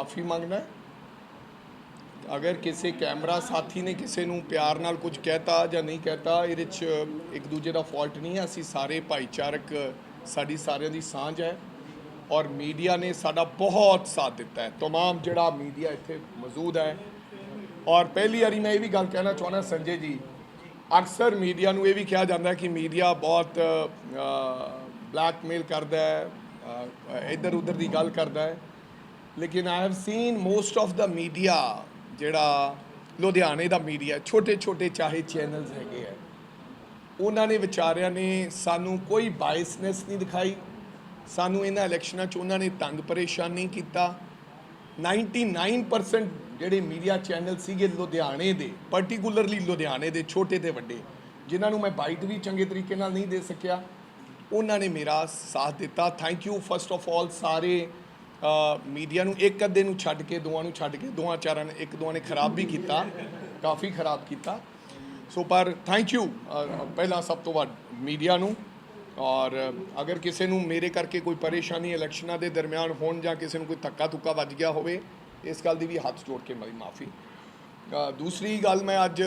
ਮਾਫੀ ਮੰਗਦਾ ਅਗਰ ਕਿਸੇ ਕੈਮਰਾ ਸਾਥੀ ਨੇ ਕਿਸੇ ਨੂੰ ਪਿਆਰ ਨਾਲ ਕੁਝ ਕਹਿਤਾ ਜਾਂ ਨਹੀਂ ਕਹਿਤਾ ਇਹਦੇ 'ਚ ਇੱਕ ਦੂਜੇ ਦਾ ਫਾਲਟ ਨਹੀਂ ਹੈ ਅਸੀਂ ਸਾਰੇ ਭਾਈਚਾਰਕ ਸਾਡੀ ਸਾਰਿਆਂ ਦੀ ਸਾਂਝ ਹੈ ਔਰ ਮੀਡੀਆ ਨੇ ਸਾਡਾ ਬਹੁਤ ਸਾਥ ਦਿੱਤਾ ਹੈ तमाम ਜਿਹੜਾ ਮੀਡੀਆ ਇੱਥੇ ਮੌਜੂਦ ਹੈ ਔਰ ਪਹਿਲੀ ਵਾਰੀ ਮੈਂ ਇਹ ਵੀ ਗੱਲ ਕਹਿਣਾ ਚਾਹੁੰਦਾ ਸੰਜੇ ਜੀ ਅਕਸਰ ਮੀਡੀਆ ਨੂੰ ਇਹ ਵੀ ਕਿਹਾ ਜਾਂਦਾ ਹੈ ਕਿ ਮੀਡੀਆ ਬਹੁਤ ਬਲੈਕਮੇਲ ਕਰਦਾ ਹੈ ਇਧਰ ਉਧਰ ਦੀ ਗੱਲ ਕਰਦਾ ਹੈ ਲੇਕਿਨ I have seen most of the media ਜਿਹੜਾ ਲੁਧਿਆਣੇ ਦਾ ਮੀਡੀਆ ਛੋਟੇ ਛੋਟੇ ਚਾਹੇ ਚੈਨਲਸ ਹੈਗੇ ਆ ਉਹਨਾਂ ਨੇ ਵਿਚਾਰਿਆਂ ਨੇ ਸਾਨੂੰ ਕੋਈ ਬਾਇਸਨੈਸ ਨਹੀਂ ਦਿਖਾਈ, ਸਾਨੂੰ ਇਹਨਾਂ ਇਲੈਕਸ਼ਨਾਂ 'ਚ ਉਹਨਾਂ ਨੇ ਤੰਗ ਪਰੇਸ਼ਾਨ ਨਹੀਂ ਕੀਤਾ। 99% ਜਿਹੜੇ ਮੀਡੀਆ ਚੈਨਲ ਸੀਗੇ ਲੁਧਿਆਣੇ ਦੇ ਪਾਰਟਿਕੂਲਰਲੀ ਲੁਧਿਆਣੇ ਦੇ ਛੋਟੇ ਤੇ ਵੱਡੇ, ਜਿਨ੍ਹਾਂ ਨੂੰ ਮੈਂ ਬਾਈਟ ਵੀ ਚੰਗੇ ਤਰੀਕੇ ਨਾਲ ਨਹੀਂ ਦੇ ਸਕਿਆ, ਉਹਨਾਂ ਨੇ ਮੇਰਾ ਸਾਥ ਦਿੱਤਾ। Thank you first of all ਸਾਰੇ ਮੀਡੀਆ ਨੂੰ ਇੱਕ ਅੱਧੇ ਨੂੰ ਛੱਡ ਕੇ, ਦੋਵਾਂ ਨੂੰ ਛੱਡ ਕੇ, ਦੋਵਾਂ ਚਾਰਾਂ ਨੇ, ਇੱਕ ਦੋਵਾਂ ਨੇ ਖਰਾਬ ਵੀ ਕੀਤਾ, ਕਾਫੀ ਖਰਾਬ ਕੀਤਾ। ਸੋ ਪਰ ਥੈਂਕ ਯੂ ਪਹਿਲਾਂ ਸਭ ਤੋਂ ਵੱਧ ਮੀਡੀਆ ਨੂੰ। ਔਰ ਅਗਰ ਕਿਸੇ ਨੂੰ ਮੇਰੇ ਕਰਕੇ ਕੋਈ ਪਰੇਸ਼ਾਨੀ ਇਲੈਕਸ਼ਨਾਂ ਦੇ ਦਰਮਿਆਨ ਹੋਣ ਜਾਂ ਕਿਸੇ ਨੂੰ ਕੋਈ ਧੱਕਾ ਧੁੱਕਾ ਵੱਜ ਗਿਆ ਹੋਵੇ, ਇਸ ਗੱਲ ਦੀ ਵੀ ਹੱਥ ਜੋੜ ਕੇ ਮੇਰੀ ਮਾਫੀ। ਦੂਸਰੀ ਗੱਲ ਮੈਂ ਅੱਜ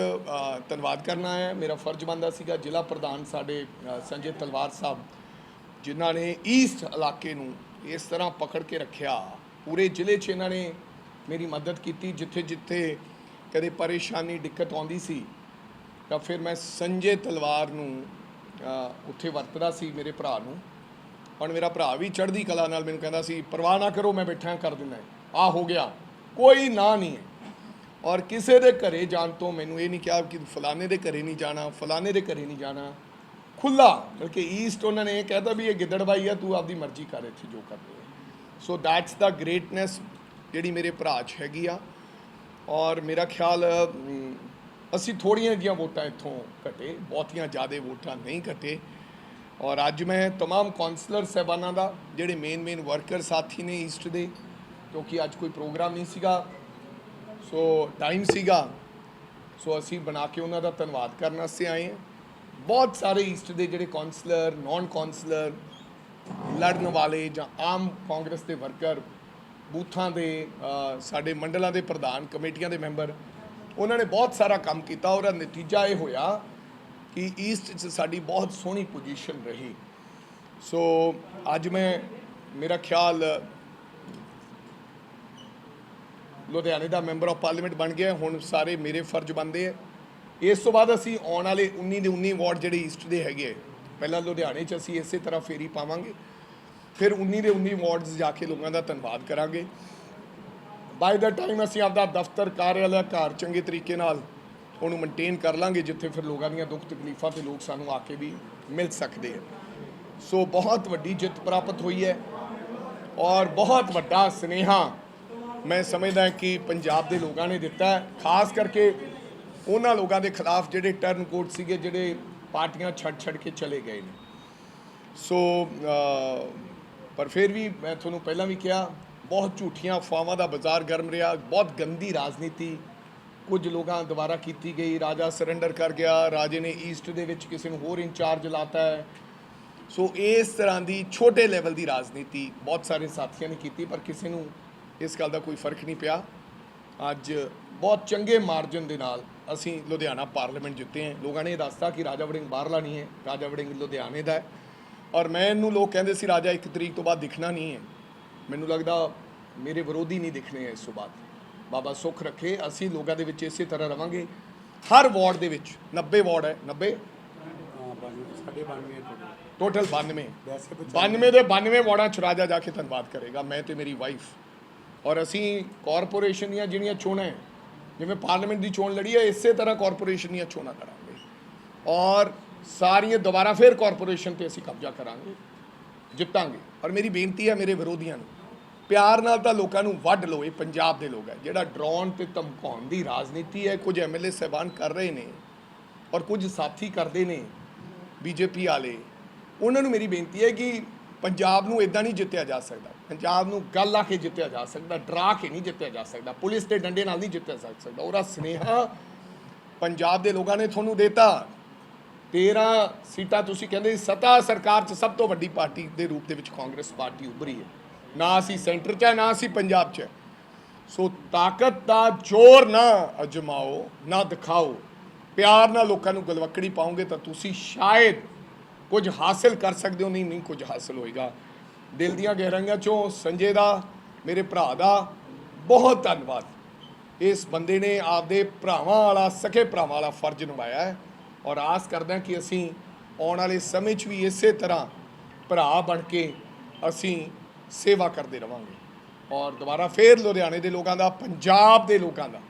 ਧੰਨਵਾਦ ਕਰਨਾ ਹੈ। ਮੇਰਾ ਫਰਜ਼ ਬਣਦਾ ਸੀਗਾ ਜ਼ਿਲ੍ਹਾ ਪ੍ਰਧਾਨ ਸਾਡੇ ਸੰਜੇ ਤਲਵਾਰ ਸਾਹਿਬ, ਜਿਨ੍ਹਾਂ ਨੇ ਈਸਟ ਇਲਾਕੇ ਨੂੰ ਇਸ ਤਰ੍ਹਾਂ ਪਕੜ ਕੇ ਰੱਖਿਆ। ਪੂਰੇ ਜ਼ਿਲ੍ਹੇ 'ਚ ਇਹਨਾਂ ਨੇ ਮੇਰੀ ਮਦਦ ਕੀਤੀ। ਜਿੱਥੇ ਜਿੱਥੇ ਕਦੇ ਪਰੇਸ਼ਾਨੀ, ਦਿੱਕਤ ਆਉਂਦੀ ਸੀ, ਤਾਂ ਫਿਰ ਮੈਂ ਸੰਜੇ ਤਲਵਾਰ ਨੂੰ ਉੱਥੇ ਵਰਤਦਾ ਸੀ ਮੇਰੇ ਭਰਾ ਨੂੰ। ਹੁਣ ਮੇਰਾ ਭਰਾ ਵੀ ਚੜ੍ਹਦੀ ਕਲਾ ਨਾਲ ਮੈਨੂੰ ਕਹਿੰਦਾ ਸੀ, ਪਰਵਾਹ ਨਾ ਕਰੋ, ਮੈਂ ਬੈਠਾ, ਕਰ ਦਿੰਦਾ ਆ ਹੋ ਗਿਆ। ਕੋਈ ਨਾ ਨਹੀਂ ਹੈ। ਔਰ ਕਿਸੇ ਦੇ ਘਰੇ ਜਾਣ ਤੋਂ ਮੈਨੂੰ ਇਹ ਨਹੀਂ ਕਿਹਾ ਕਿ ਫਲਾਣੇ ਦੇ ਘਰੇ ਨਹੀਂ ਜਾਣਾ, ਫਲਾਣੇ ਦੇ ਘਰੇ ਨਹੀਂ ਜਾਣਾ। ਖੁੱਲਾ ਬਲਕਿ ਈਸਟ ਉਹਨਾਂ ਨੇ ਇਹ ਕਹਿਤਾ ਵੀ ਇਹ ਗਿੱਦੜਬਾਈ ਆ ਤੂੰ ਆਪਦੀ ਮਰਜ਼ੀ ਕਰ ਇੱਥੇ ਜੋ ਕਰਨੀ ਹੈ ਸੋ ਦੈਟਸ ਦਾ ਗ੍ਰੇਟਨੈਸ ਜਿਹੜੀ ਮੇਰੇ ਭਰਾ 'ਚ ਹੈਗੀ ਆ ਔਰ ਮੇਰਾ ਖਿਆਲ ਅਮ, ਅਸੀਂ ਥੋੜੀਆਂ ਜੀਆਂ ਵੋਟਾਂ ਇੱਥੋਂ ਘਟੇ ਬਹੁਤੀਆਂ ਜ਼ਿਆਦਾ ਵੋਟਾਂ ਨਹੀਂ ਘਟੇ ਔਰ ਅੱਜ ਮੈਂ तमाम ਕਾਉਂਸਲਰ ਸਹਿਬਾਨਾਂ ਦਾ ਜਿਹੜੇ ਮੇਨ ਮੇਨ ਵਰਕਰ ਸਾਥੀ ਨੇ ਈਸਟ ਦੇ ਕਿਉਂਕਿ ਅੱਜ ਕੋਈ ਪ੍ਰੋਗਰਾਮ ਨਹੀਂ ਸੀਗਾ ਸੋ ਟਾਈਮ ਸੀਗਾ ਸੋ ਅਸੀਂ ਬਣਾ ਕੇ ਉਹਨਾਂ ਦਾ ਧੰਨਵਾਦ ਕਰਨ ਵਾਸਤੇ ਆਏ ਹਾਂ ਬਹੁਤ ਸਾਰੇ ਈਸਟ ਦੇ ਜਿਹੜੇ ਕਾਉਂਸਲਰ ਨਾਨ ਕਾਉਂਸਲਰ ਲੜਨ ਵਾਲੇ ਜਾਂ ਆਮ ਕਾਂਗਰਸ ਦੇ ਵਰਕਰ ਬੂਥਾਂ ਦੇ ਸਾਡੇ ਮੰਡਲਾਂ ਦੇ ਪ੍ਰਧਾਨ, ਕਮੇਟੀਆਂ ਦੇ ਮੈਂਬਰ ਉਹਨਾਂ ਨੇ ਬਹੁਤ ਸਾਰਾ ਕੰਮ ਕੀਤਾ ਉਹਦਾ ਨਤੀਜਾ ਇਹ ਹੋਇਆ ਕਿ ਈਸਟ 'ਚ ਸਾਡੀ ਬਹੁਤ ਸੋਹਣੀ ਪੋਜੀਸ਼ਨ ਰਹੀ। ਸੋ ਅੱਜ ਮੈਂ, ਮੇਰਾ ਖਿਆਲ ਲੁਧਿਆਣੇ ਦਾ ਮੈਂਬਰ ਆਫ ਪਾਰਲੀਮੈਂਟ ਬਣ ਗਿਆ, ਹੁਣ ਸਾਰੇ ਮੇਰੇ ਫਰਜ਼ ਬਣਦੇ ਆ। ਇਸ ਤੋਂ ਬਾਅਦ ਅਸੀਂ ਆਉਣ ਵਾਲੇ 19 ਦੇ 19 ਵਾਰਡ ਜਿਹੜੇ ਈਸਟ ਦੇ ਹੈਗੇ ਆ, ਪਹਿਲਾਂ ਲੁਧਿਆਣੇ 'ਚ ਅਸੀਂ ਇਸੇ ਤਰ੍ਹਾਂ ਫੇਰੀ ਪਾਵਾਂਗੇ ਫਿਰ 19 ਦੇ 19 ਵਾਰਡਸ ਜਾ ਕੇ ਲੋਕਾਂ ਦਾ ਧੰਨਵਾਦ ਕਰਾਂਗੇ। ਬਾਈ ਦਾ ਟਾਈਮ ਅਸੀਂ ਆਪਦਾ ਦਫ਼ਤਰ ਕਾਰਿਆਲਾ ਘਰ ਚੰਗੇ ਤਰੀਕੇ ਨਾਲ ਉਹਨੂੰ ਮੇਨਟੇਨ ਕਰ ਲਾਂਗੇ ਜਿੱਥੇ ਫਿਰ ਲੋਕਾਂ ਦੀਆਂ ਦੁੱਖ ਤਕਲੀਫਾਂ ਤੇ ਲੋਕ ਸਾਨੂੰ ਆ ਕੇ ਵੀ ਮਿਲ ਸਕਦੇ ਆ। ਸੋ ਬਹੁਤ ਵੱਡੀ ਜਿੱਤ ਪ੍ਰਾਪਤ ਹੋਈ ਹੈ ਔਰ ਬਹੁਤ ਵੱਡਾ ਸਨੇਹਾ ਮੈਂ ਸਮਝਦਾ ਕਿ ਪੰਜਾਬ ਦੇ ਲੋਕਾਂ ਨੇ ਦਿੱਤਾ ਖਾਸ ਕਰਕੇ ਉਹਨਾਂ ਲੋਕਾਂ ਦੇ ਖਿਲਾਫ ਜਿਹੜੇ ਟਰਨ ਕੋਟ ਸੀਗੇ, ਜਿਹੜੇ ਪਾਰਟੀਆਂ ਛੱਡ ਛੱਡ ਕੇ ਚਲੇ ਗਏ ਨੇ। ਸੋ ਪਰ ਫਿਰ ਵੀ ਮੈਂ ਤੁਹਾਨੂੰ ਪਹਿਲਾਂ ਵੀ ਕਿਹਾ, ਬਹੁਤ ਝੂਠੀਆਂ ਅਫਵਾਹਾਂ ਦਾ ਬਾਜ਼ਾਰ ਗਰਮ ਰਿਹਾ, ਬਹੁਤ ਗੰਦੀ ਰਾਜਨੀਤੀ। ਕੁਝ ਲੋਕਾਂ ਦੁਆਰਾ ਕੀਤੀ ਗਈ, ਰਾਜਾ ਸਰੈਂਡਰ ਕਰ ਗਿਆ, ਰਾਜੇ ਨੇ ਈਸਟ ਦੇ ਵਿੱਚ ਕਿਸੇ ਨੂੰ ਹੋਰ ਇੰਚਾਰਜ ਲਾਤਾ ਹੈ। ਸੋ ਇਸ ਤਰ੍ਹਾਂ ਦੀ ਛੋਟੇ ਲੈਵਲ ਦੀ ਰਾਜਨੀਤੀ ਬਹੁਤ ਸਾਰੇ ਸਾਥੀਆਂ ਨੇ ਕੀਤੀ, ਪਰ ਕਿਸੇ ਨੂੰ ਇਸ ਗੱਲ ਦਾ ਕੋਈ ਫ਼ਰਕ ਨਹੀਂ ਪਿਆ। ਅੱਜ ਬਹੁਤ ਚੰਗੇ ਮਾਰਜਨ ਦੇ ਨਾਲ ਅਸੀਂ ਲੁਧਿਆਣਾ ਪਾਰਲੀਮੈਂਟ ਜਿੱਤੇ ਹਾਂ। ਲੋਕਾਂ ਨੇ ਇਹ ਦੱਸਤਾ ਕਿ ਰਾਜਾ ਵੜਿੰਗ ਬਾਹਰਲਾ ਨਹੀਂ ਹੈ, ਰਾਜਾ ਵੜਿੰਗ ਲੁਧਿਆਣੇ ਦਾ ਹੈ। ਔਰ ਮੈਨੂੰ ਲੋਕ ਕਹਿੰਦੇ ਸੀ, ਰਾਜਾ, ਇੱਕ ਤਰੀਕ ਤੋਂ ਬਾਅਦ ਦਿਖਣਾ ਨਹੀਂ ਹੈ। ਮੈਨੂੰ ਲੱਗਦਾ ਮੇਰੇ ਵਿਰੋਧੀ ਨਹੀਂ ਦਿਖਣੇ ਇਸ ਤੋਂ ਬਾਅਦ। ਬਾਬਾ ਸੁੱਖ ਰੱਖੇ, ਅਸੀਂ ਲੋਕਾਂ ਦੇ ਵਿੱਚ ਇਸੇ ਤਰ੍ਹਾਂ ਰਵਾਂਗੇ। ਹਰ ਵਾਰਡ ਦੇ ਵਿੱਚ 90 ਵਾਰਡ ਹੈ 90 ਸਾਡੇ ਬਾਨਵੇਂ। ਟੋਟਲ 92 92 ਦੇ 92 ਵਾਰਡਾਂ ਚ ਰਾਜਾ ਜਾ ਕੇ ਧੰਨਵਾਦ ਕਰੇਗਾ, ਮੈਂ ਤੇ ਮੇਰੀ ਵਾਈਫ ਔਰ ਅਸੀਂ ਕਾਰਪੋਰੇਸ਼ਨ ਦੀਆਂ ਜਿਹੜੀਆਂ ਚੋਣਾਂ ਹੈ ਜਿਵੇਂ ਪਾਰਲੀਮੈਂਟ ਦੀ ਚੋਣ ਲੜੀ ਹੈ, ਇਸੇ ਤਰ੍ਹਾਂ ਕਾਰਪੋਰੇਸ਼ਨ ਦੀਆਂ ਚੋਣਾਂ ਕਰਾਂਗੇ। ਔਰ ਸਾਰੀਆਂ ਦੁਬਾਰਾ ਫਿਰ ਕਾਰਪੋਰੇਸ਼ਨ ਤੇ ਅਸੀਂ ਕਬਜ਼ਾ ਕਰਾਂਗੇ, ਜਿੱਤਾਂਗੇ। ਔਰ ਮੇਰੀ ਬੇਨਤੀ ਹੈ ਮੇਰੇ ਵਿਰੋਧੀਆਂ ਨੂੰ, ਪਿਆਰ ਨਾਲ ਤਾਂ ਲੋਕਾਂ ਨੂੰ ਵੱਢ ਲਓ, ਇਹ ਪੰਜਾਬ ਦੇ ਲੋਕ ਹੈ। ਜਿਹੜਾ ਡਰਾਉਣ ਤੇ ਧਮਕਾਉਣ ਦੀ ਰਾਜਨੀਤੀ ਹੈ, ਕੁਝ ਐਮਐਲਏ ਸਹਿਬਾਨ ਕਰ ਰਹੇ ਨੇ ਔਰ ਕੁਝ ਸਾਥੀ ਕਰਦੇ ਨੇ ਬੀਜੇਪੀ ਵਾਲੇ, ਉਹਨਾਂ ਨੂੰ ਮੇਰੀ ਬੇਨਤੀ ਹੈ ਕਿ ਪੰਜਾਬ ਨੂੰ ਇਦਾਂ ਨਹੀਂ ਜਿੱਤਿਆ ਜਾ ਸਕਦਾ। ਪੰਜਾਬ ਨੂੰ ਗੱਲ ਆ ਕੇ ਜਿੱਤਿਆ ਜਾ ਸਕਦਾ ਡਰਾ ਕੇ ਨਹੀਂ ਜਿੱਤਿਆ ਜਾ ਸਕਦਾ ਪੁਲਿਸ ਦੇ ਡੰਡੇ ਨਾਲ ਨਹੀਂ ਜਿੱਤਿਆ ਜਾ ਸਕਦਾ। ਉਹਦਾ ਸਨੇਹਾ ਪੰਜਾਬ ਦੇ ਲੋਕਾਂ ਨੇ ਤੁਹਾਨੂੰ ਦਿੱਤਾ। 13 ਸੀਟਾਂ ਤੁਸੀਂ ਕਹਿੰਦੇ ਸੀ, ਸਰਕਾਰ 'ਚ ਸਭ ਤੋਂ ਵੱਡੀ ਪਾਰਟੀ ਦੇ ਰੂਪ ਦੇ ਵਿੱਚ ਕਾਂਗਰਸ ਪਾਰਟੀ ਉੱਭਰੀ ਹੈ। ਨਾ ਅਸੀਂ ਸੈਂਟਰ 'ਚ ਹੈ ਨਾ ਅਸੀਂ ਪੰਜਾਬ 'ਚ ਹੈ। ਸੋ ਤਾਕਤ ਦਾ ਜ਼ੋਰ ਨਾ ਅਜਮਾਓ ਨਾ ਦਿਖਾਓ। ਪਿਆਰ ਨਾਲ ਲੋਕਾਂ ਨੂੰ ਗਲਵੱਕੜੀ ਪਾਉਂਗੇ ਤਾਂ ਤੁਸੀਂ ਸ਼ਾਇਦ ਕੁਝ ਹਾਸਲ ਕਰ ਸਕਦੇ ਹੋ ਨਹੀਂ ਨਹੀਂ ਕੁਝ ਹਾਸਲ ਹੋਏਗਾ। ਦਿਲ ਦੀਆਂ ਗਹਿਰਾਈਆਂ ਚੋਂ ਸੰਜੇ ਦਾ, ਮੇਰੇ ਭਰਾ ਦਾ, ਬਹੁਤ ਧੰਨਵਾਦ। ਇਸ ਬੰਦੇ ਨੇ ਆਪਦੇ ਭਰਾਵਾਂ ਵਾਲਾ, ਸਕੇ ਭਰਾਵਾਂ ਵਾਲਾ ਫਰਜ਼ ਨਿਭਾਇਆ ਹੈ ਔਰ ਆਸ ਕਰਦਾ ਕਿ ਅਸੀਂ ਆਉਣ ਵਾਲੇ ਸਮੇਂ 'ਚ ਵੀ ਇਸੇ ਤਰ੍ਹਾਂ ਭਰਾ ਬਣ ਕੇ ਅਸੀਂ ਸੇਵਾ ਕਰਦੇ ਰਵਾਂਗੇ। ਔਰ ਦੁਬਾਰਾ ਫੇਰ ਲੁਧਿਆਣੇ ਦੇ ਲੋਕਾਂ ਦਾ, ਪੰਜਾਬ ਦੇ ਲੋਕਾਂ ਦਾ,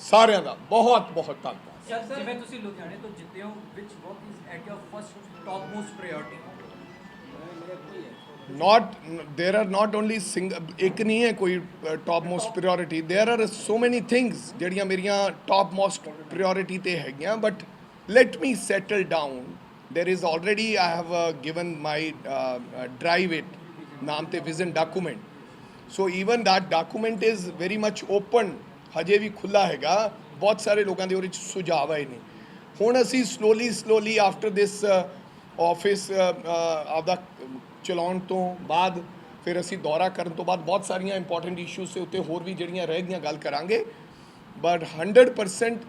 ਸਾਰਿਆਂ ਦਾ ਬਹੁਤ ਬਹੁਤ ਧੰਨਵਾਦ। ਸਰ, ਜਿਵੇਂ ਤੁਸੀਂ ਲੁਧਿਆਣੇ ਤੋਂ ਜਿੱਤੇ ਹੋ ਵਿਚ what is at your first top most priority not there are not only sing ਇੱਕ ਨਹੀਂ ਹੈ ਕੋਈ top most priority there are so many things ਜਿਹੜੀਆਂ ਮੇਰੀਆਂ ਟਾਪ ਮੋਸਟ ਪ੍ਰਾਇੋਰਟੀ ਤੇ ਹੈਗੀਆਂ but let me settle down there is already i have uh, given my uh, uh, drive it ਨਾਮ ਤੇ vision document so even that document is very much open ਹਜੇ ਵੀ ਖੁੱਲਾ ਹੈਗਾ ਬਹੁਤ ਸਾਰੇ ਲੋਕਾਂ ਦੇ ਉਹਦੇ ਸੁਝਾਅ ਆਏ ਨੇ ਹੁਣ ਅਸੀਂ slowly slowly after this office ਆਪਦਾ ਚਲਾਉਣ ਤੋਂ ਬਾਅਦ ਫਿਰ ਅਸੀਂ ਦੌਰਾ ਕਰਨ ਤੋਂ ਬਾਅਦ ਬਹੁਤ ਸਾਰੀਆਂ ਇੰਪੋਰਟੈਂਟ ਇਸ਼ੂਸ ਦੇ ਉੱਤੇ ਹੋਰ ਵੀ ਜਿਹੜੀਆਂ ਰਹਿ ਗਈਆਂ ਗੱਲ ਕਰਾਂਗੇ। ਬਟ 100%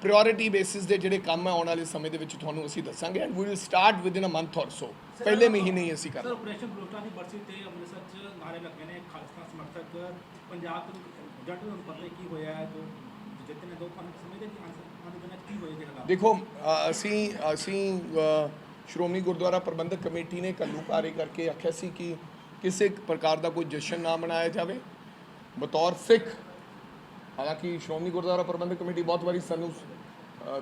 ਪ੍ਰਾਇੋਰਟੀ ਬੇਸਿਸ ਦੇ ਜਿਹੜੇ ਕੰਮ ਹੈ ਆਉਣ ਵਾਲੇ ਸਮੇਂ ਦੇ ਵਿੱਚ ਤੁਹਾਨੂੰ ਅਸੀਂ ਦੱਸਾਂਗੇ and we will start with in a month or so ਪਹਿਲੇ ਮਹੀਨੇ ਹੀ ਅਸੀਂ ਸਰ ਕਰਾਂਗੇ ਆਪਰੇਸ਼ਨ ਬਲੋਚਾ ਦੀ ਬਰਸੀ ਤੇ ਅੰਮ੍ਰਿਤਸਰ 'ਚ ਨਾਰੇ ਲੱਗੇ ਨੇ ਖਾਲਸਾ ਸਮਰਥਕ। ਪੰਜਾਬ ਤੋਂ ਜੱਟ ਨੂੰ ਪਤਾ ਕੀ ਹੋਇਆ ਹੈ ਜੋ ਜਿੱਤੇ ਨੇ ਦੋ ਆਨਸਰ ਆਨੇ ਦਿਨਾਂ 'ਚ ਕੀ ਹੋਏਗਾ ਦੇਖੋ ਅਸੀਂ ਅਸੀਂ ਸ਼੍ਰੋਮਣੀ ਗੁਰਦੁਆਰਾ ਪ੍ਰਬੰਧਕ ਕਮੇਟੀ ਨੇ ਘੱਲੂਘਾਰੇ ਕਰਕੇ ਆਖਿਆ ਸੀ ਕਿ ਕਿਸੇ ਪ੍ਰਕਾਰ ਦਾ ਕੋਈ ਜਸ਼ਨ ਨਾ ਮਨਾਇਆ ਜਾਵੇ। ਬਤੌਰ ਸਿੱਖ, ਹਾਲਾਂਕਿ ਸ਼੍ਰੋਮਣੀ ਗੁਰਦੁਆਰਾ ਪ੍ਰਬੰਧਕ ਕਮੇਟੀ ਬਹੁਤ ਵਾਰੀ ਸਾਨੂੰ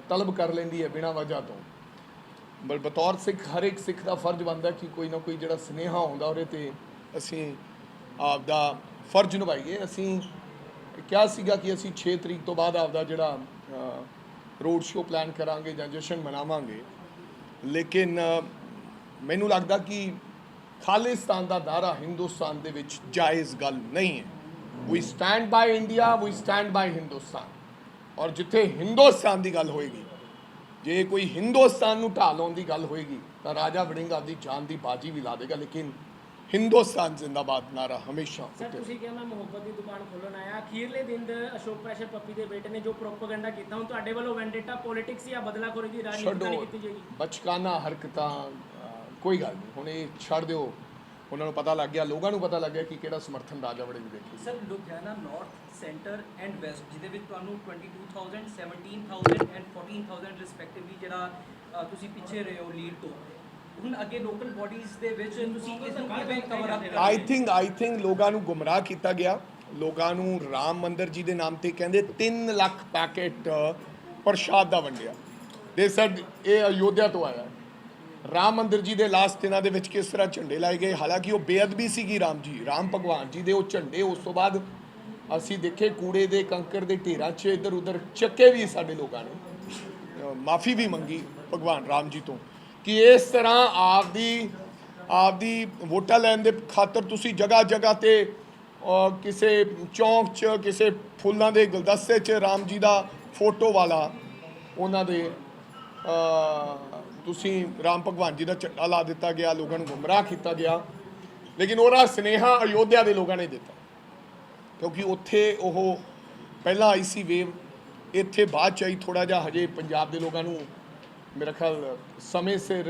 ਤਲਬ ਕਰ ਲੈਂਦੀ ਹੈ ਬਿਨਾਂ ਵਜ੍ਹਾ ਤੋਂ। ਬਲ ਬਤੌਰ ਸਿੱਖ, ਹਰ ਇੱਕ ਸਿੱਖ ਦਾ ਫਰਜ਼ ਬਣਦਾ ਕਿ ਕੋਈ ਨਾ ਕੋਈ ਜਿਹੜਾ ਸਨੇਹਾ ਹੁੰਦਾ ਉਹਦੇ ਤੇ ਅਸੀਂ ਆਪਦਾ ਫਰਜ਼ ਨਿਭਾਈਏ। ਅਸੀਂ ਕਿਹਾ ਸੀਗਾ ਕਿ ਅਸੀਂ 6 ਤਰੀਕ ਤੋਂ ਬਾਅਦ ਆਪਦਾ ਜਿਹੜਾ ਰੋਡ ਸ਼ੋਅ ਪਲਾਨ ਕਰਾਂਗੇ ਜਾਂ ਜਸ਼ਨ ਮਨਾਵਾਂਗੇ। ਲੇਕਿਨ ਮੈਨੂੰ ਲੱਗਦਾ ਕਿ ਖਾਲਿਸਤਾਨ ਦਾ ਦਾਰਾ ਹਿੰਦੁਸਤਾਨ ਦੇ ਵਿੱਚ ਜਾਇਜ਼ ਗੱਲ ਨਹੀਂ ਹੈ। We stand by India we stand by Hindustan ਔਰ ਜਿੱਥੇ ਹਿੰਦੁਸਤਾਨ ਦੀ ਗੱਲ ਹੋਏਗੀ, ਜੇ ਕੋਈ ਹਿੰਦੁਸਤਾਨ ਨੂੰ ਢਾਹ ਲਾਉਣ ਦੀ ਗੱਲ ਹੋਏਗੀ, ਤਾਂ ਰਾਜਾ ਵੜਿੰਗ ਆਪਦੀ ਜਾਨ ਦੀ ਬਾਜੀ ਵੀ ਲਾ ਦੇਗਾ। ਲੇਕਿਨ ਹਿੰਦੁਸਤਾਨ ਜ਼ਿੰਦਾਬਾਦ ਨਾਰਾ ਹਮੇਸ਼ਾ ਸਰ ਉੱਤੇ ਤੁਸੀਂ ਕਿਹਾ ਮੈਂ ਮੁਹੱਬਤ ਦੀ ਦੁਕਾਨ ਖੋਲਣ ਆਇਆ। ਅਖੀਰਲੇ ਦਿਨ ਦੇ ਅਸ਼ੋਕ ਪ੍ਰੈਸ਼ਰ ਪੱਪੀ ਦੇ ਬੇਟੇ ਨੇ ਜੋ ਪ੍ਰੋਪਗੈਂਡਾ ਕੀਤਾ ਹੁਣ ਤੁਹਾਡੇ ਵੱਲੋਂ ਵੈਂਡੇਟਾ ਪੋਲਿਟਿਕਸ ਜਾਂ ਬਦਲਾਖੋਰੀ ਦੀ ਰਾਜਨੀਤੀ ਤਾਂ ਛੱਡੋ। ਨਹੀਂ ਕੀਤੀ ਜਾਏਗੀ? ਬਚਕਾਨਾ ਹਰਕਤਾਂ ਅਹ, ਕੋਈ ਗੱਲ ਨਹੀਂ। ਹੁਣ ਇਹ ਛੱਡ ਦਿਓ। ਉਹਨਾਂ ਨੂੰ ਪਤਾ ਲੱਗ ਗਿਆ ਲੋਕਾਂ ਨੂੰ ਪਤਾ ਲੱਗ ਗਿਆ ਕਿ ਕਿਹੜਾ ਸਮਰਥਨ ਰਾਜਾ ਵੜਿੰਗ ਦੇਖੀ। Sir Ludhiana north centre and west ਜਿਹਦੇ ਵਿੱਚ ਤੁਹਾਨੂੰ 22000 17000 ਐਂਡ 14000 ਰਿਸਪੈਕਟਿਵਲੀ ਜਿਹੜਾ ਅ, ਤੁਸੀਂ ਪਿੱਛੇ ਰਹੇ ਹੋ ਲੀਡ ਤੋਂ। ਹੁਣ ਅੱਗੇ ਲੋਕਲ ਬਾਡੀਜ਼ ਦੇ ਵਿੱਚ ਤੁਸੀਂ ਇਸ ਨੂੰ ਕਿਵੇਂ cover up I think I think ਲੋਕਾਂ ਨੂੰ ਗੁੰਮਰਾਹ ਕੀਤਾ ਗਿਆ। ਲੋਕਾਂ ਨੂੰ ਰਾਮ ਮੰਦਿਰ ਜੀ ਦੇ ਨਾਮ ਤੇ ਕਹਿੰਦੇ 3 ਲੱਖ ਪੈਕੇਟ ਪ੍ਰਸ਼ਾਦ ਦਾ ਵੰਡਿਆ। ਦੇ ਸੈਡ ਇਹ ਅਯੋਧਿਆ ਤੋਂ ਆਇਆ। ਰਾਮ ਮੰਦਿਰ ਜੀ ਦੇ ਲਾਸਟ ਦਿਨਾਂ ਦੇ ਵਿੱਚ ਕਿਸ ਤਰ੍ਹਾਂ ਝੰਡੇ ਲਾਏ ਗਏ? ਹਾਲਾਂਕਿ ਉਹ ਬੇਅਦਬੀ ਸੀਗੀ ਰਾਮ ਜੀ ਰਾਮ ਭਗਵਾਨ ਜੀ ਦੇ ਉਹ ਝੰਡੇ ਉਸ ਤੋਂ ਬਾਅਦ ਅਸੀਂ ਦੇਖੇ ਕੂੜੇ ਦੇ ਕੰਕਰ ਦੇ ਢੇਰਾਂ 'ਚ ਇੱਧਰ ਉੱਧਰ ਚੱਕੇ ਵੀ ਸਾਡੇ ਲੋਕਾਂ ਨੇ। ਮਾਫੀ ਵੀ ਮੰਗੀ ਭਗਵਾਨ ਰਾਮ ਜੀ ਤੋਂ। ਕਿ ਇਸ ਤਰ੍ਹਾਂ ਆਪਦੀ ਆਪਦੀ ਵੋਟਾਂ ਲੈਣ ਦੇ ਖਾਤਰ ਤੁਸੀਂ ਜਗ੍ਹਾ ਜਗ੍ਹਾ ਤੇ ਕਿਸੇ ਚੌਂਕ 'ਚ, ਕਿਸੇ ਫੁੱਲਾਂ ਦੇ ਗੁਲਦਸਤੇ 'ਚ ਰਾਮ ਜੀ ਦਾ ਫੋਟੋ ਵਾਲਾ, ਉਹਨਾਂ ਦੇ ਤੁਸੀਂ ਰਾਮ ਭਗਵਾਨ ਜੀ ਦਾ ਝੰਡਾ ਲਾ ਦਿੱਤਾ ਗਿਆ, ਲੋਕਾਂ ਨੂੰ ਗੁੰਮਰਾਹ ਕੀਤਾ ਗਿਆ। ਲੇਕਿਨ ਉਹਦਾ ਸਨੇਹਾ ਅਯੋਧਿਆ ਦੇ ਲੋਕਾਂ ਨੇ ਦਿੱਤਾ। ਕਿਉਂਕਿ ਉੱਥੇ ਉਹ ਪਹਿਲਾਂ ਆਈ ਸੀ ਵੇਵ, ਇੱਥੇ ਬਾਅਦ ਚ ਆਈ ਥੋੜਾ ਜਿਹਾ ਹਜੇ ਪੰਜਾਬ ਦੇ ਲੋਕਾਂ ਨੂੰ ਮੇਰਾ ਖਿਆਲ ਸਮੇਂ ਸਿਰ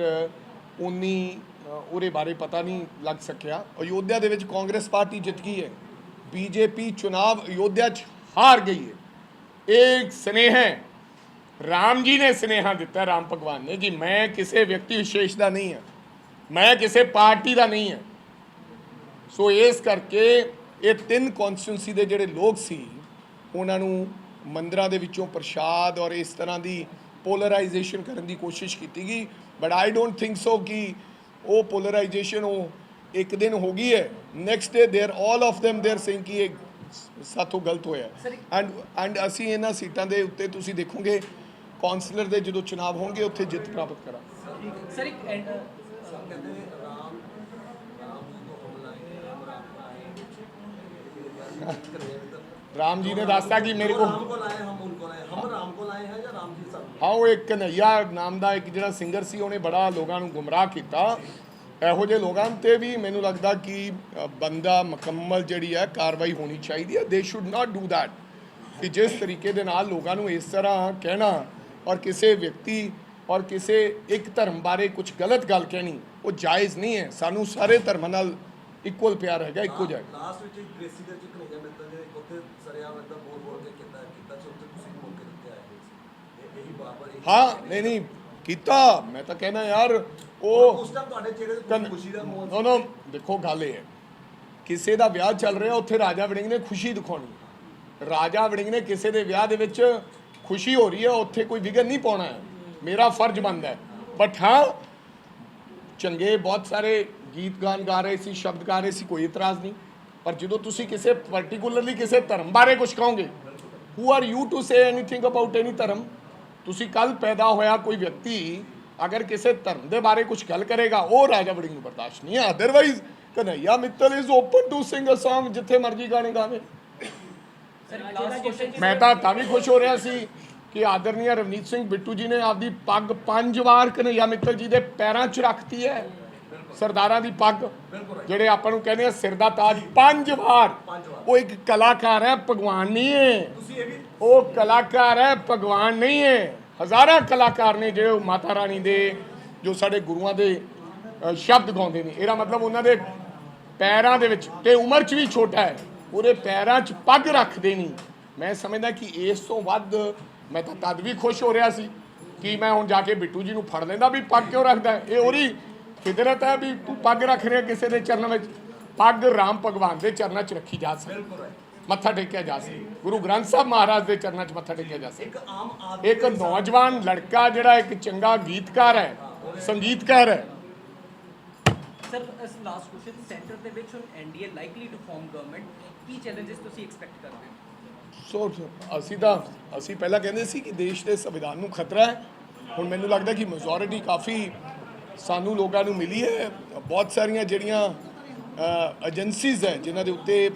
ਉਨੀ ਉਹਦੇ ਬਾਰੇ ਪਤਾ ਨਹੀਂ ਲੱਗ ਸਕਿਆ ਅਯੋਧਿਆ ਦੇ ਵਿੱਚ ਕਾਂਗਰਸ ਪਾਰਟੀ ਜਿੱਤ ਗਈ ਹੈ ਬੀਜੇਪੀ ਚੁਣਾਵ ਅਯੋਧਿਆ 'ਚ ਹਾਰ ਗਈ ਹੈ ਇੱਕ ਸਨੇਹ ਹੈ ਰਾਮ ਜੀ ਨੇ ਸਨੇਹਾ ਦਿੱਤਾ ਰਾਮ ਭਗਵਾਨ ਨੇ ਕਿ ਮੈਂ ਕਿਸੇ ਵਿਅਕਤੀ ਵਿਸ਼ੇਸ਼ ਦਾ ਨਹੀਂ ਹਾਂ ਮੈਂ ਕਿਸੇ ਪਾਰਟੀ ਦਾ ਨਹੀਂ ਹਾਂ ਸੋ ਇਸ ਕਰਕੇ ਇਹ ਤਿੰਨ ਕੌਨਸਟੀਟਿਊਂਸੀ ਦੇ ਜਿਹੜੇ ਲੋਕ ਸੀ ਉਹਨਾਂ ਨੂੰ ਮੰਦਰਾਂ ਦੇ ਵਿੱਚੋਂ ਪ੍ਰਸ਼ਾਦ ਔਰ ਇਸ ਤਰ੍ਹਾਂ ਦੀ ਪੋਲਰਾਈਜੇਸ਼ਨ ਕਰਨ ਦੀ ਕੋਸ਼ਿਸ਼ ਕੀਤੀ ਗਈ but I don't think so ਕਿ ਉਹ ਪੋਲਰਾਈਜੇਸ਼ਨ ਉਹ ਇੱਕ ਦਿਨ ਹੋ ਗਈ ਹੈ next day they're all of them they're saying ਕਿ ਇਹ ਸਾਥੋਂ ਗਲਤ ਹੋਇਆ Sir, ਐਂਡ ਐਂਡ ਅਸੀਂ ਇਹਨਾਂ ਸੀਟਾਂ ਦੇ ਉੱਤੇ ਤੁਸੀਂ ਦੇਖੋਗੇ ਕੌਂਸਲਰ ਦੇ ਜਦੋਂ ਚੁਣਾਵ ਹੋਣਗੇ ਉੱਥੇ ਜਿੱਤ ਪ੍ਰਾਪਤ ਕਰਾਂਗੇ ਸਰ ਇੱਕ ਐਂਡ ਰਾਮ ਜੀ ਨੇ ਦੱਸਤਾ ਕਿ ਮੇਰੇ ਕੋਲ ਹਮ ਇੱਕ ਕਨਈਆ ਨਾਮ ਦਾ ਇੱਕ ਜਿਹੜਾ ਸਿੰਗਰ ਸੀ ਉਹਨੇ ਬੜਾ ਲੋਕਾਂ ਨੂੰ ਗੁੰਮਰਾਹ ਕੀਤਾ। ਇਹੋ ਜਿਹੇ ਲੋਕਾਂ ਤੇ ਵੀ ਮੈਨੂੰ ਲੱਗਦਾ ਕਿ ਬੰਦਾ ਮੁਕੰਮਲ ਜਿਹੜੀ ਹੈ ਕਾਰਵਾਈ ਹੋਣੀ ਚਾਹੀਦੀ ਹੈ। ਦੇ ਸ਼ੁੱਡ ਨਾਟ ਡੂ ਥੈਟ ਕਿ ਜਿਸ ਤਰੀਕੇ ਦੇ ਨਾਲ ਲੋਕਾਂ ਨੂੰ ਇਸ ਤਰ੍ਹਾਂ ਕਹਿਣਾ ਔਰ ਕਿਸੇ ਵਿਅਕਤੀ ਔਰ ਕਿਸੇ ਇੱਕ ਧਰਮ ਬਾਰੇ ਕੁਝ ਗਲਤ ਗੱਲ ਕਹਿਣੀ ਉਹ ਜਾਇਜ਼ ਨਹੀਂ ਹੈ। ਸਾਨੂੰ ਸਾਰੇ ਧਰਮਾਂ ਨਾਲ ਇਕੁਅਲ ਪਿਆਰ ਹੈਗਾ ਇੱਕੋ ਜਿਹਾ। ਲਾਸਟ ਵਿੱਚ ਇੱਕ ਗ੍ਰੇਸੀ ਦੇ ਚ ਕਨੇਜਾ ਮਿਲਦਾ ਜਿਹੜੇ ਉੱਥੇ ਸਰਿਆ ਮਤਲਬ ਬੋਲ ਹਾਂ ਨਹੀਂ ਨਹੀਂ ਕੀਤਾ। ਮੈਂ ਤਾਂ ਕਹਿਣਾ ਯਾਰ ਉਹ ਉਸ ਟਾਈਮ ਤੁਹਾਡੇ ਚਿਹਰੇ ਤੇ ਖੁਸ਼ੀ ਦਾ ਮੋਹ ਨੋ ਨੋ ਦੇਖੋ ਗੱਲ ਇਹ ਹੈ। ਕਿਸੇ ਦਾ ਵਿਆਹ ਚੱਲ ਰਿਹਾ ਉੱਥੇ ਰਾਜਾ ਵੜਿੰਗ ਨੇ ਖੁਸ਼ੀ ਦਿਖਾਉਣੀ। ਰਾਜਾ ਵੜਿੰਗ ਨੇ ਕਿਸੇ ਦੇ ਵਿਆਹ ਦੇ ਵਿੱਚ ਖੁਸ਼ੀ ਹੋ ਰਹੀ ਹੈ ਉੱਥੇ ਕੋਈ ਵਿਗਨ ਨਹੀਂ ਪਾਉਣਾ ਹੈ। ਮੇਰਾ ਫਰਜ਼ ਬਣਦਾ ਹੈ। ਬਟ ਹਾਂ ਚੰਗੇ ਬਹੁਤ ਸਾਰੇ ਗੀਤ ਗਾਨ ਗਾ ਰਹੇ ਸੀ ਸ਼ਬਦ ਗਾ ਰਹੇ ਸੀ ਕੋਈ ਇਤਰਾਜ਼ ਨਹੀਂ। ਪਰ ਜਦੋਂ ਤੁਸੀਂ ਕਿਸੇ ਪਾਰਟਿਕੂਲਰਲੀ ਕਿਸੇ ਧਰਮ ਬਾਰੇ ਕੁਝ ਕਹੋਗੇ who are you to say anything about any dharam? ਤੁਸੀਂ ਕੱਲ ਪੈਦਾ ਹੋਇਆ ਕੋਈ ਵਿਅਕਤੀ ਅਗਰ ਕਿਸੇ ਧਰਮ ਦੇ ਬਾਰੇ ਕੁਝ ਗੱਲ ਕਰੇਗਾ ਉਹ ਰਾਜਾ ਵੜਿੰਗ ਨੂੰ ਬਰਦਾਸ਼ਤ ਨਹੀਂ ਹੈ। Otherwise Kanhaiya Mittal is open to sing a Song ਜਿੱਥੇ ਮਰਜ਼ੀ ਗਾਣੇ ਗਾਵੇ। ਮੈਂ ਤਾਂ ਤਾਂ ਵੀ ਖੁਸ਼ ਹੋ ਰਿਹਾ ਸੀ ਕਿ ਆਦਰਨੀय ਰਵਨੀਤ ਸਿੰਘ ਬਿੱਟੂ ਜੀ ਨੇ ਆਪਦੀ ਪੱਗ ਪੰਜ ਵਾਰ ਕਨਈਆ ਮਿੱਤਲ ਜੀ ਦੇ ਪੈਰਾਂ 'ਚ ਰੱਖਤੀ ਹੈ। ਸਰਦਾਰਾਂ ਦੀ ਪੱਗ। ਜਿਹੜੇ ਆਪਾਂ ਨੂੰ ਕਹਿੰਦੇ ਆ ਸਿਰ ਦਾ ਤਾਜ ਪੰਜ ਵਾਰ। ਉਹ ਇੱਕ ਕਲਾਕਾਰ ਹੈ ਭਗਵਾਨ ਨਹੀਂ ਹੈ। ਉਹ ਕਲਾਕਾਰ ਹੈ ਭਗਵਾਨ ਨਹੀਂ ਹੈ। ਹਜ਼ਾਰਾਂ ਕਲਾਕਾਰ ਨੇ ਜਿਹੜੇ ਉਹ ਮਾਤਾ ਰਾਣੀ ਦੇ ਜੋ ਸਾਡੇ ਗੁਰੂਆਂ ਦੇ ਸ਼ਬਦ ਗਾਉਂਦੇ ਨੇ। ਇਹਦਾ ਮਤਲਬ ਉਹਨਾਂ ਦੇ ਪੈਰਾਂ ਦੇ ਵਿੱਚ ਤੇ ਉਮਰ 'ਚ ਵੀ ਛੋਟਾ ਹੈ। ਉਹਦੇ ਪੈਰਾਂ 'ਚ ਪੱਗ ਰੱਖਦੇ ਨਹੀਂ। ਮੈਂ ਸਮਝਦਾ ਕਿ ਇਸ ਤੋਂ ਵੱਧ ਮੈਂ ਤਾਂ ਤਦ ਵੀ ਖੁਸ਼ ਹੋ ਰਿਹਾ ਸੀ ਕਿ ਮੈਂ ਹੁਣ ਜਾ ਕੇ ਬਿੱਟੂ ਜੀ ਨੂੰ ਫੜ ਲੈਂਦਾ ਵੀ ਪੱਗ ਕਿਉਂ ਰੱਖਦਾ? ਇਹ ਉਹਦੀ ਫਿਤਰਤ ਹੈ ਵੀ ਤੂੰ ਪੱਗ ਰੱਖ ਰਿਹਾ ਕਿਸੇ ਦੇ ਚਰਨਾਂ ਵਿੱਚ। ਪੱਗ ਰਾਮ ਭਗਵਾਨ ਦੇ ਚਰਨਾਂ 'ਚ ਰੱਖੀ ਜਾ ਸਕਦੀ। ਮੱਥਾ ਟੇਕਿਆ ਜਾ ਸਕਦਾ। ਗੁਰੂ ਗ੍ਰੰਥ ਸਾਹਿਬ ਮਹਾਰਾਜ ਦੇ ਚਰਨਾਂ 'ਚ ਮੱਥਾ ਟੇਕਿਆ ਜਾ ਸਕਦਾ। ਇੱਕ ਨੌਜਵਾਨ ਲੜਕਾ ਜਿਹੜਾ ਇੱਕ ਚੰਗਾ ਗੀਤਕਾਰ ਹੈ ਸੰਗੀਤਕਾਰ ਹੈ। ਸਰ ਇਸ ਲਾਸਟ ਕੁਐਸਚਨ ਸੈਂਟਰ ਦੇ ਵਿੱਚ ਹੁਣ NDA likely to form government Ki challenges ਤੁਸੀਂ ਐਕਸਪੈਕਟ ਕਰਦੇ ਹੋ? ਸੋ ਅਸੀਂ ਤਾਂ ਅਸੀਂ ਪਹਿਲਾਂ ਕਹਿੰਦੇ ਸੀ ਕਿ ਦੇਸ਼ ਦੇ ਸੰਵਿਧਾਨ ਨੂੰ ਖਤਰਾ ਹੈ। ਹੁਣ ਮੈਨੂੰ ਲੱਗਦਾ ਕਿ ਮੈਜੋਰਿਟੀ ਕਾਫੀ ਸਾਨੂੰ ਲੋਕਾਂ ਨੂੰ ਮਿਲੀ ਹੈ। ਬਹੁਤ ਸਾਰੀਆਂ ਜਿਹੜੀਆਂ ਏਜੰਸੀਜ਼ ਹੈ, ਜਿਨ੍ਹਾਂ ਦੇ ਉੱਤੇ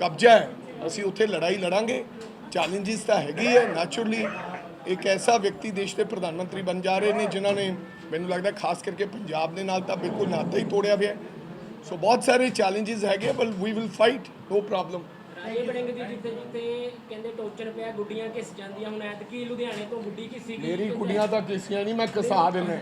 ਕਬਜ਼ਾ ਹੈ, ਅਸੀਂ ਉੱਥੇ ਲੜਾਈ ਲੜਾਂਗੇ। ਚੈਲੰਜਸ ਤਾਂ ਹੈਗੀ ਹੈ ਨੈਚੁਰਲੀ ਇੱਕ ਐਸਾ ਵਿਅਕਤੀ ਦੇਸ਼ ਦੇ ਪ੍ਰਧਾਨ ਮੰਤਰੀ ਬਣ ਜਾ ਰਹੇ ਨੇ, ਜਿਨ੍ਹਾਂ ਨੇ ਮੈਨੂੰ ਲੱਗਦਾ ਖਾਸ ਕਰਕੇ ਪੰਜਾਬ ਦੇ ਨਾਲ ਤਾਂ ਬਿਲਕੁਲ ਨਾਤਾ ਹੀ ਤੋੜਿਆ ਪਿਆ ਸੋ ਬਹੁਤ ਸਾਰੇ ਚੈਲੰਜਸ ਹੈਗੇ ਪਰ we will fight no problem ਰਾਜੇ ਬੜਿੰਗ ਦੀ ਜਿੱਥੇ ਜਿੱਥੇ ਕਹਿੰਦੇ ਟੋਚਨ ਪਿਆ ਗੁੱਡੀਆਂ ਘਿਸ ਜਾਂਦੀਆਂ। ਹੁਣ ਐਤਕੀ ਲੁਧਿਆਣੇ ਤੋਂ ਗੁੱਡੀ ਘਿਸੀ ਗਈ। ਮੇਰੀ ਕੁੜੀਆਂ ਤਾਂ ਕਿਸੀਆਂ ਨਹੀਂ ਮੈਂ ਕਸਾ ਦਿੰਦਾ।